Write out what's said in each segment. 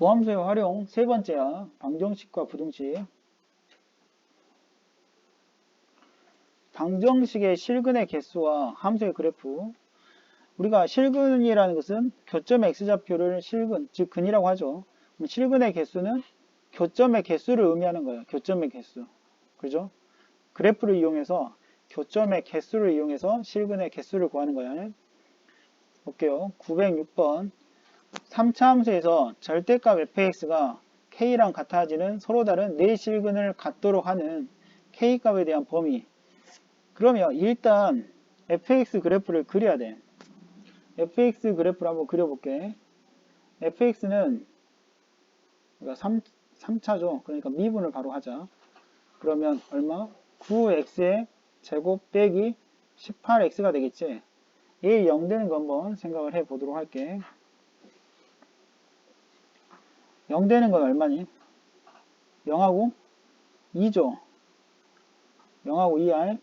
도함수의 활용 세 번째야. 방정식과 부등식. 방정식의 실근의 개수와 함수의 그래프. 우리가 실근이라는 것은 교점의 x좌표를 실근, 즉 근이라고 하죠. 실근의 개수는 교점의 개수를 의미하는 거예요. 교점의 개수. 그죠? 그래프를 이용해서 교점의 개수를 이용해서 실근의 개수를 구하는 거야. 볼게요. 906번. 3차 함수에서 절대값 fx가 k랑 같아지는 서로 다른 네 실근을 갖도록 하는 k값에 대한 범위. 그러면 일단 fx 그래프를 그려야 돼. fx 그래프를 한번 그려볼게. fx는 3, 3차죠. 그러니까 미분을 바로 하자. 그러면 얼마? 9x의 제곱 빼기 18x가 되겠지. 얘 0 되는 거 한번 생각을 해 보도록 할게. 0 되는 건 얼마니? 0하고 2죠. 0하고 2r.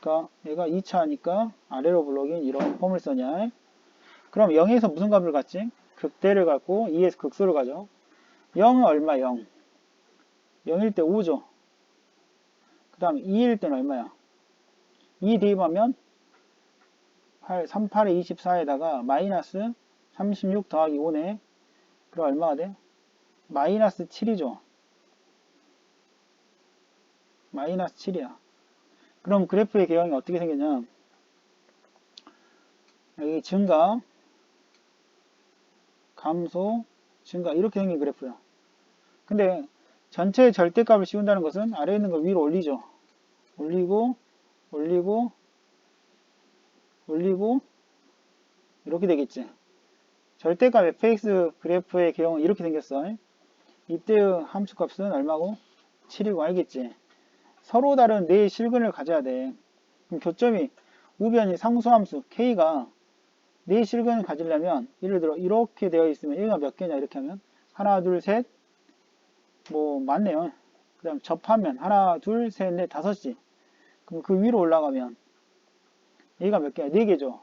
그러니까 얘가 2차니까 아래로 블록인 이런 폼을 써냐. 그럼 0에서 무슨 값을 갖지? 극대를 갖고 2에서 극소를 가죠. 0은 얼마? 0. 0일 때 5죠. 그 다음 2일 때는 얼마야? 2 대입하면 8, 3, 8에 24에다가 마이너스 36 더하기 5네. 그럼 얼마가 돼? 마이너스 7이죠. 마이너스 7이야. 그럼 그래프의 개형이 어떻게 생겼냐? 여기 증가, 감소, 증가 이렇게 생긴 그래프야. 근데 전체 절대값을 씌운다는 것은 아래에 있는 걸 위로 올리죠. 올리고, 올리고, 올리고, 이렇게 되겠지. 절대값 fx 그래프의 개형은 이렇게 생겼어. 이때의 함수값은 얼마고? 7이고 알겠지? 서로 다른 네 실근을 가져야 돼. 그럼 교점이 우변이 상수함수 k가 네 실근을 가지려면 예를 들어 이렇게 되어 있으면 얘가 몇 개냐 이렇게 하면 하나 둘 셋 뭐 맞네요. 그 다음 접하면 하나 둘 셋 넷 다섯지 그럼 그 위로 올라가면 얘가 몇 개야? 네 개죠.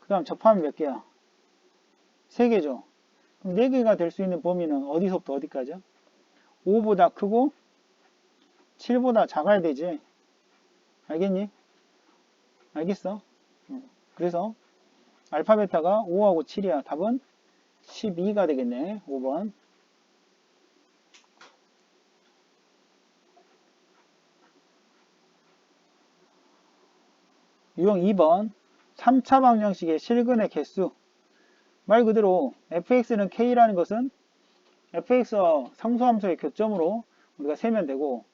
그 다음 접하면 몇 개야? 3개죠. 그럼 4개가 될 수 있는 범위는 어디서부터 어디까지야? 5보다 크고 7보다 작아야 되지. 알겠니? 알겠어? 그래서 알파 베타가 5하고 7이야. 답은 12가 되겠네. 5번. 유형 2번 3차 방정식의 실근의 개수 말 그대로 fx는 k라는 것은 fx와 상수함수의 교점으로 우리가 세면 되고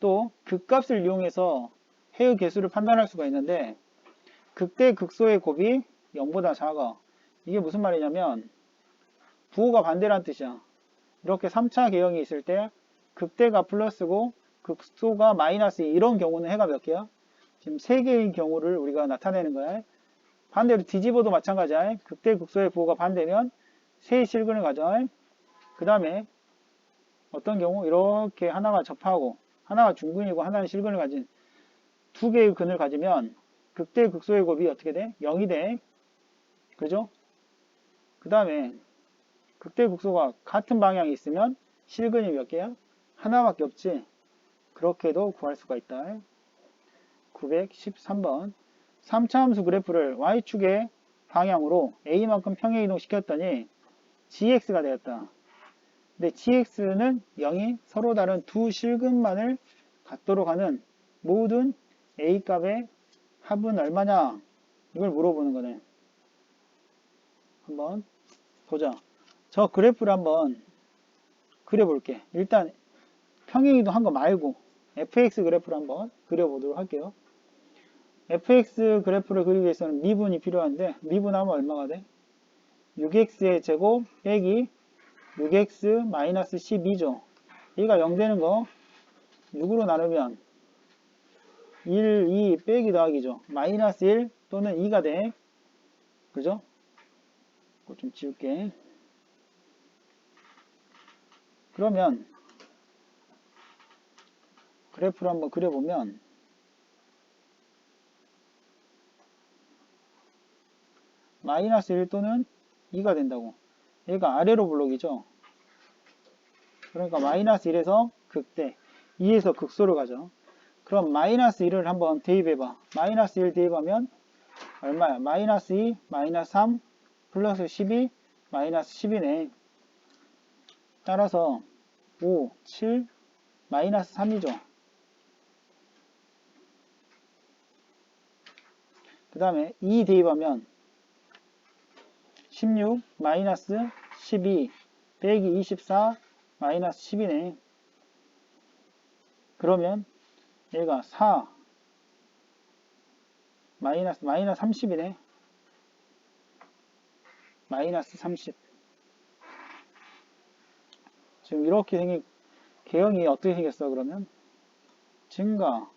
또 극값을 이용해서 해의 개수를 판단할 수가 있는데 극대 극소의 곱이 0보다 작아. 이게 무슨 말이냐면 부호가 반대란 뜻이야. 이렇게 3차 개형이 있을 때 극대가 플러스고 극소가 마이너스 이런 경우는 해가 몇 개야? 지금 3개인 경우를 우리가 나타내는 거야 반대로 뒤집어도 마찬가지야. 극대 극소의 부호가 반대면 세 실근을 가져. 그 다음에 어떤 경우 이렇게 하나가 접하고 하나가 중근이고 하나는 실근을 가진 두 개의 근을 가지면 극대 극소의 곱이 어떻게 돼? 0이 돼. 그죠? 그 다음에 극대 극소가 같은 방향이 있으면 실근이 몇 개야? 하나밖에 없지. 그렇게도 구할 수가 있다. 913번 3차 함수 그래프를 y축의 방향으로 a만큼 평행 이동 시켰더니 gx가 되었다. 근데 gx는 0이 서로 다른 두 실근만을 갖도록 하는 모든 a값의 합은 얼마냐 이걸 물어보는 거네. 한번 보자. 저 그래프를 한번 그려볼게. 일단 평행이동 한 거 말고 fx 그래프를 한번 그려보도록 할게요. Fx 그래프를 그리기 위해서는 미분이 필요한데 미분하면 얼마가 돼? 6x의 제곱 빼기 6x 마이너스 12죠. 얘가 0 되는 거 6으로 나누면 1, 2 빼기 더하기죠. 마이너스 1 또는 2가 돼. 그죠? 이거 좀 지울게. 그러면 그래프를 한번 그려보면 마이너스 1 또는 2가 된다고. 얘가 아래로 블록이죠. 그러니까 마이너스 1에서 극대, 2에서 극소를 가죠. 그럼 마이너스 1을 한번 대입해봐. 마이너스 1 대입하면 얼마야? 마이너스 2, 마이너스 3, 플러스 12, 마이너스 10이네. 따라서 5, 7, 마이너스 3이죠. 그 다음에 2 대입하면 16 마이너스 12 빼기 24 마이너스 10이네. 그러면 얘가 4 마이너스 마이너스 30이네. 마이너스 30 지금 이렇게 생긴 개형이 어떻게 생겼어 그러면? 증가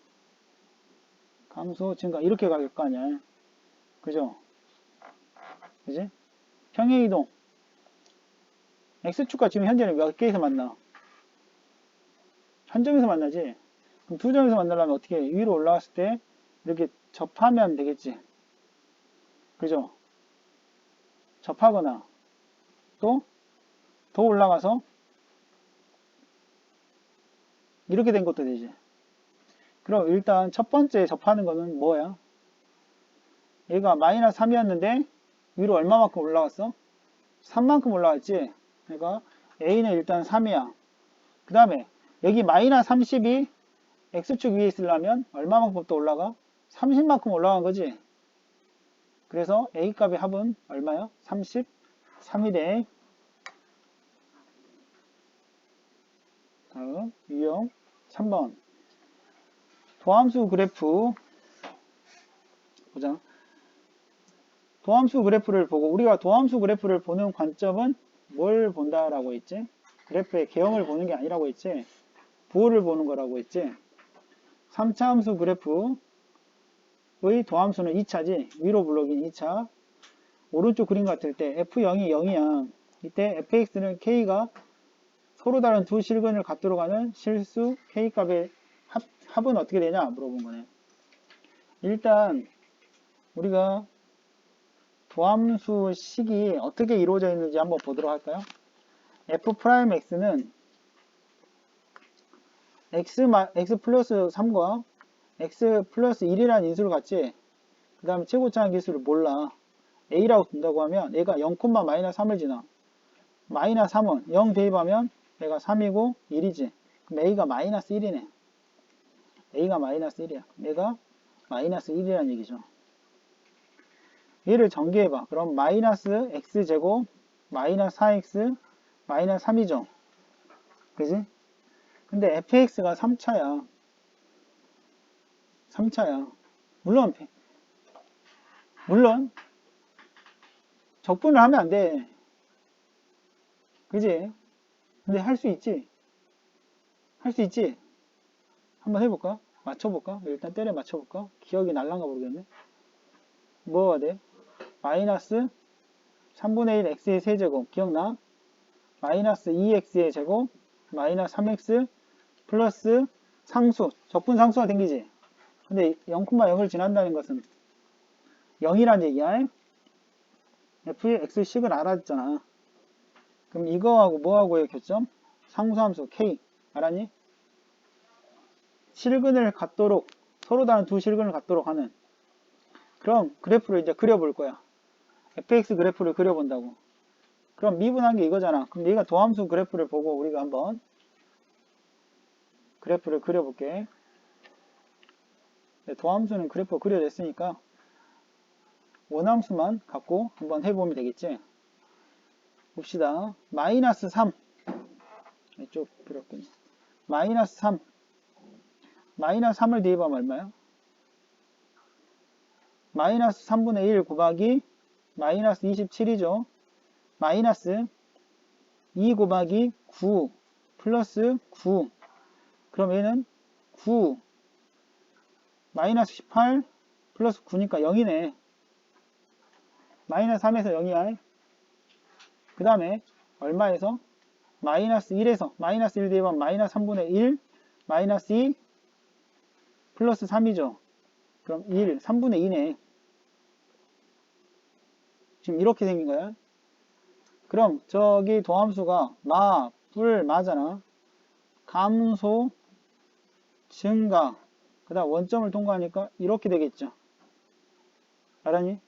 감소 증가 이렇게 갈 거 아니야. 그죠? 그지 평행 이동. X축과 지금 현재는 몇 개에서 만나? 한 점에서 만나지? 그럼 두 점에서 만나려면 어떻게 위로 올라갔을 때 이렇게 접하면 되겠지. 그죠? 접하거나 또 더 올라가서 이렇게 된 것도 되지. 그럼 일단 첫 번째 접하는 거는 뭐야? 얘가 마이너스 3이었는데 위로 얼마만큼 올라갔어? 3만큼 올라갔지? 그러니까 A는 일단 3이야. 그 다음에 여기 마이너스 30이 X축 위에 있으려면 얼마만큼 또 올라가? 30만큼 올라간 거지? 그래서 A 값의 합은 얼마야? 33이래. 다음 유형 3번 도함수 그래프 보자 도함수 그래프를 보고 우리가 도함수 그래프를 보는 관점은 뭘 본다라고 했지? 그래프의 개형을 보는 게 아니라고 했지? 부호를 보는 거라고 했지? 3차 함수 그래프의 도함수는 2차지 위로 블록인 2차 오른쪽 그림 같을 때 F0이 0이야 이때 fx는 k가 서로 다른 두 실근을 갖도록 하는 실수 k값의 합, 합은 어떻게 되냐 물어본 거네. 일단 우리가 도함수 식이 어떻게 이루어져 있는지 한번 보도록 할까요? f'x는 x, x 플러스 3과 x 플러스 1이라는 인수를 갖지 그 다음에 최고차항 기수를 몰라 a라고 둔다고 하면 얘가 0, 마이너스 3을 지나 마이너스 3은 0 대입하면 얘가 3이고 1이지. 그럼 A가 마이너스 1이네. A가 마이너스 1이야. 얘가 마이너스 1이라는 얘기죠. 얘를 전개해봐. 그럼 마이너스 x제곱 마이너스 4x 마이너스 3이죠. 그지? 근데 fx가 3차야. 3차야. 물론 물론 적분을 하면 안 돼. 그지? 근데 할 수 있지? 할 수 있지? 한번 해볼까? 맞춰볼까? 일단 때려 맞춰볼까? 기억이 날랑가 모르겠네. 뭐가 돼? 마이너스 3분의 1 x의 세제곱 기억나? 마이너스 2x의 제곱 마이너스 3x 플러스 상수 적분 상수가 생기지 근데 0,0을 지난다는 것은 0이란 얘기야 f의 x식을 알았잖아 그럼 이거하고 뭐하고의 교점? 상수함수 k 알았니? 실근을 갖도록 서로 다른 두 실근을 갖도록 하는 그럼 그래프를 이제 그려볼 거야 fx 그래프를 그려본다고 그럼 미분한 게 이거잖아 그럼 얘가 도함수 그래프를 보고 우리가 한번 그래프를 그려볼게 네, 도함수는 그래프 그려졌으니까 원함수만 갖고 한번 해보면 되겠지 봅시다. 마이너스 3 이쪽 없겠네. 마이너스 3 마이너스 3을 대입하면 얼마야? 마이너스 3분의 1 곱하기 마이너스 27이죠. 마이너스 2 곱하기 9 플러스 9 그럼 얘는 9 마이너스 18 플러스 9니까 0이네. 마이너스 3에서 0이야. 그 다음에 얼마에서? 마이너스 1에서 마이너스 1 대입하면 마이너스 3분의 1 마이너스 2 플러스 3이죠. 그럼 1, 3분의 2네. 지금 이렇게 생긴 거야. 그럼 저기 도함수가 마, 불, 마잖아. 감소, 증가. 그 다음 원점을 통과하니까 이렇게 되겠죠. 알았니?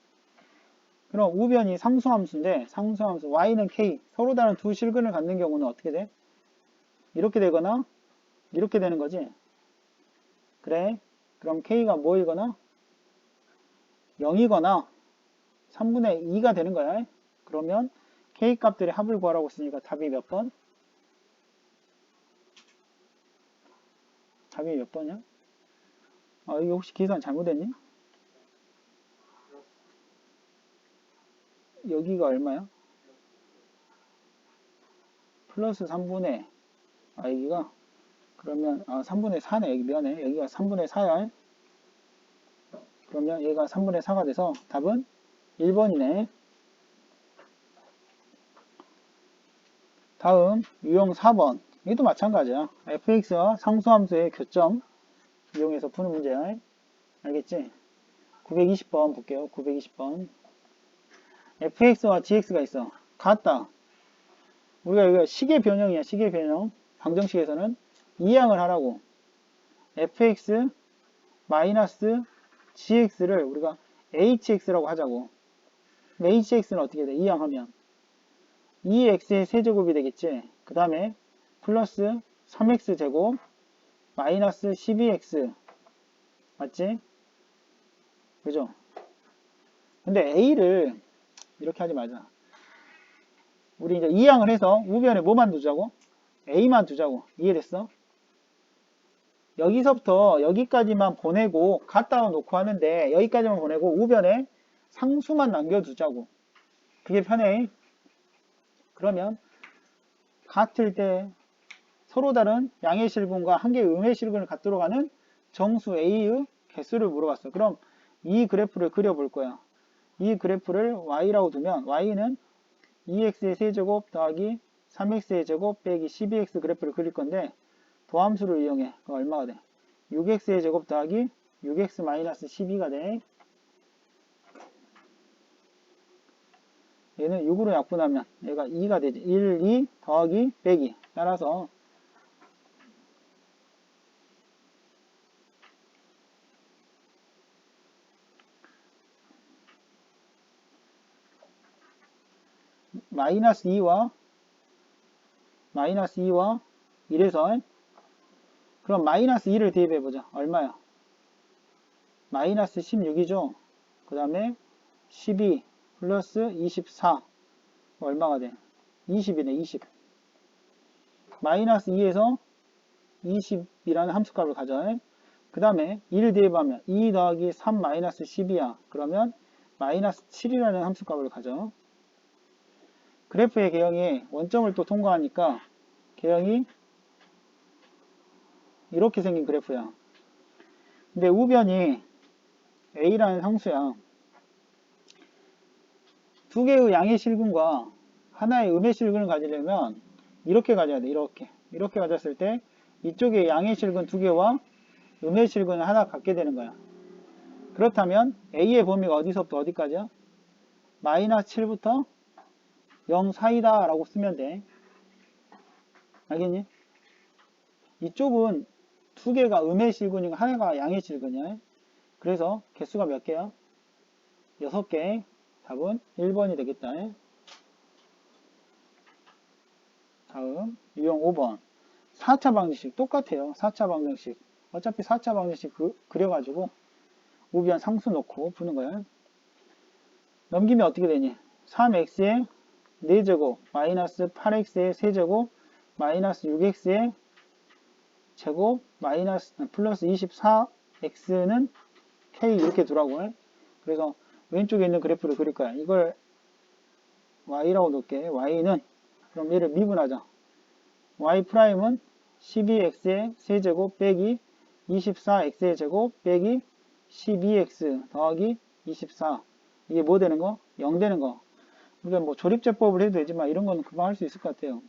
그럼 우변이 상수함수인데 상수함수 y는 k 서로 다른 두 실근을 갖는 경우는 어떻게 돼? 이렇게 되거나 이렇게 되는 거지. 그래. 그럼 k가 뭐이거나 0이거나 3분의 2가 되는 거야. 그러면 k 값들의 합을 구하라고 했으니까 답이 몇 번? 답이 몇 번이야? 아, 이거 혹시 계산 잘못했니? 여기가 얼마야? 플러스 3분의 아 여기가 그러면 아 3분의 4네 여기 면에 여기가 3분의 4야 그러면 얘가 3분의 4가 돼서 답은 1번이네 다음 유형 4번 이것도 마찬가지야 fx와 상수함수의 교점 이용해서 푸는 문제야 알겠지? 920번 볼게요 920번 fx와 gx가 있어. 같다. 우리가 이거 시계 변형이야. 시계 변형. 방정식에서는 이항을 하라고. fx 마이너스 gx를 우리가 hx라고 하자고. Hx는 어떻게 돼? 이항 하면 2x의 세제곱이 되겠지. 그 다음에 플러스 3x 제곱 마이너스 12x 맞지? 그죠? 근데 a를 이렇게 하지 말자. 우리 이제 이항을 해서 우변에 뭐만 두자고? A만 두자고. 이해됐어? 여기서부터 여기까지만 보내고 갖다 놓고 하는데 여기까지만 보내고 우변에 상수만 남겨두자고. 그게 편해. 그러면 같을 때 서로 다른 양의 실근과 한 개의 음의 실근을 갖도록 하는 정수 A의 개수를 물어봤어. 그럼 이 그래프를 그려볼 거야. 이 그래프를 y라고 두면 y는 2x의 세제곱 더하기 3x의 제곱 빼기 12x 그래프를 그릴 건데 도함수를 이용해. 그 얼마가 돼? 6x의 제곱 더하기 6x 마이너스 12가 돼. 얘는 6으로 약분하면 얘가 2가 되지. 1, 2 더하기 빼기. 따라서 마이너스 2와 마이너스 2와 1에서 그럼 마이너스 2를 대입해보자. 얼마야? 마이너스 16이죠? 그 다음에 12 플러스 24 얼마가 돼? 20이네 20 마이너스 2에서 20이라는 함수값을 가져 그 다음에 1을 대입하면 2 더하기 3 마이너스 10이야 그러면 마이너스 7이라는 함수값을 가져 그래프의 개형이 원점을 또 통과하니까 개형이 이렇게 생긴 그래프야. 근데 우변이 A라는 상수야. 두 개의 양의 실근과 하나의 음의 실근을 가지려면 이렇게 가져야 돼. 이렇게. 이렇게 가졌을 때 이쪽에 양의 실근 두 개와 음의 실근을 하나 갖게 되는 거야. 그렇다면 A의 범위가 어디서부터 어디까지야? 마이너스 7부터 0 사이다 라고 쓰면 돼. 알겠니? 이쪽은 두 개가 음의 실근이고 하나가 양의 실근이야. 그래서 개수가 몇 개야? 6개. 답은 1번이 되겠다. 다음 유형 5번 4차 방정식 똑같아요. 4차 방정식 어차피 4차 방정식 그, 그려가지고 우변 상수 놓고 푸는 거야. 넘기면 어떻게 되니? 3x에 4제곱 마이너스 8x의 세제곱 마이너스 6x의 제곱 마이너스 아, 플러스 24x는 k 이렇게 두라고 그래서 왼쪽에 있는 그래프를 그릴 거야 이걸 y라고 놓을게 y는 그럼 얘를 미분하자 y 프라임은 12x의 세제곱 빼기 24x의 제곱 빼기 12x 더하기 24 이게 뭐 되는 거? 0 되는 거 우리가 뭐 조립제법을 해도 되지만 이런 거는 금방 할 수 있을 것 같아요.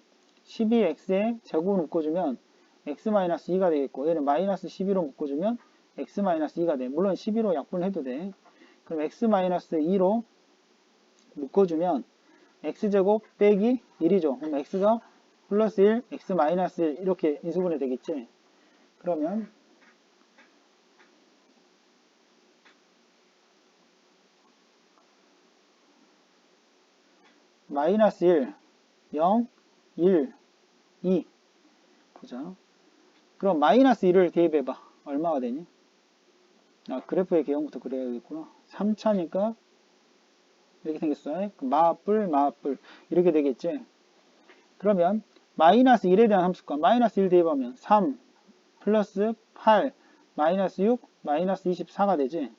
12x에 제곱을 묶어주면 x-2가 되겠고 얘는 마이너스 12로 묶어주면 x-2가 돼. 물론 12로 약분을 해도 돼. 그럼 x-2로 묶어주면 x제곱 빼기 1이죠. 그럼 x가 플러스 1, x 마이너스 1 이렇게 인수분해 되겠지. 그러면 마이너스 1, 0, 1, 2 보자. 그럼 마이너스 1을 대입해봐. 얼마가 되니? 아, 그래프의 개형부터 그려야겠구나. 3차니까 이렇게 생겼어. 마뿔, 마뿔. 이렇게 되겠지. 그러면 마이너스 1에 대한 함수가 마이너스 1 대입하면 3 플러스 8 마이너스 6 마이너스 24가 되지.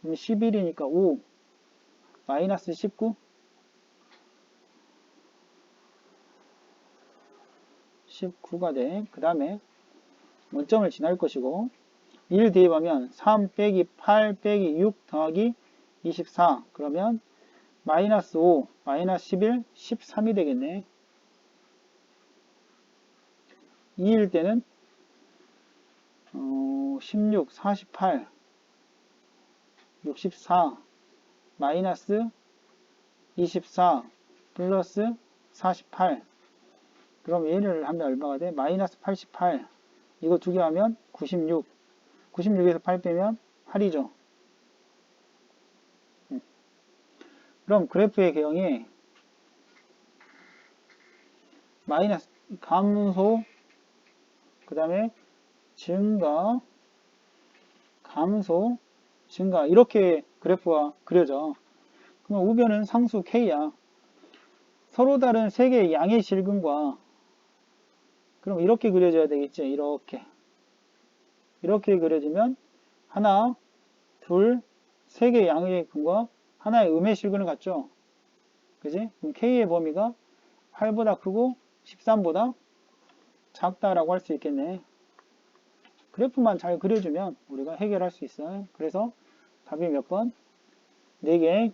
그럼 11이니까 5 마이너스 19 19가 돼. 그 다음에 원점을 지날 것이고 1 대입하면 3 빼기 8 빼기 6 더하기 24 그러면 마이너스 5 마이너스 11 13이 되겠네. 2일 때는 어, 16 48 64 마이너스 24 플러스 48 그럼 얘를 하면 얼마가 돼? 마이너스 88 이거 두 개 하면 96 96에서 8 빼면 8이죠. 그럼 그래프의 개형이 마이너스 감소 그 다음에 증가 감소 증가 이렇게 그래프가 그려져. 그러면 우변은 상수 K야. 서로 다른 세 개의 양의 실근과 그럼 이렇게 그려져야 되겠지? 이렇게 이렇게 그려지면 하나 둘 세 개의 양의 근과 하나의 음의 실근을 갖죠 그지? 그럼 K의 범위가 8보다 크고 13보다 작다라고 할 수 있겠네. 그래프만 잘 그려주면 우리가 해결할 수 있어요. 그래서 답이 몇 번? 4개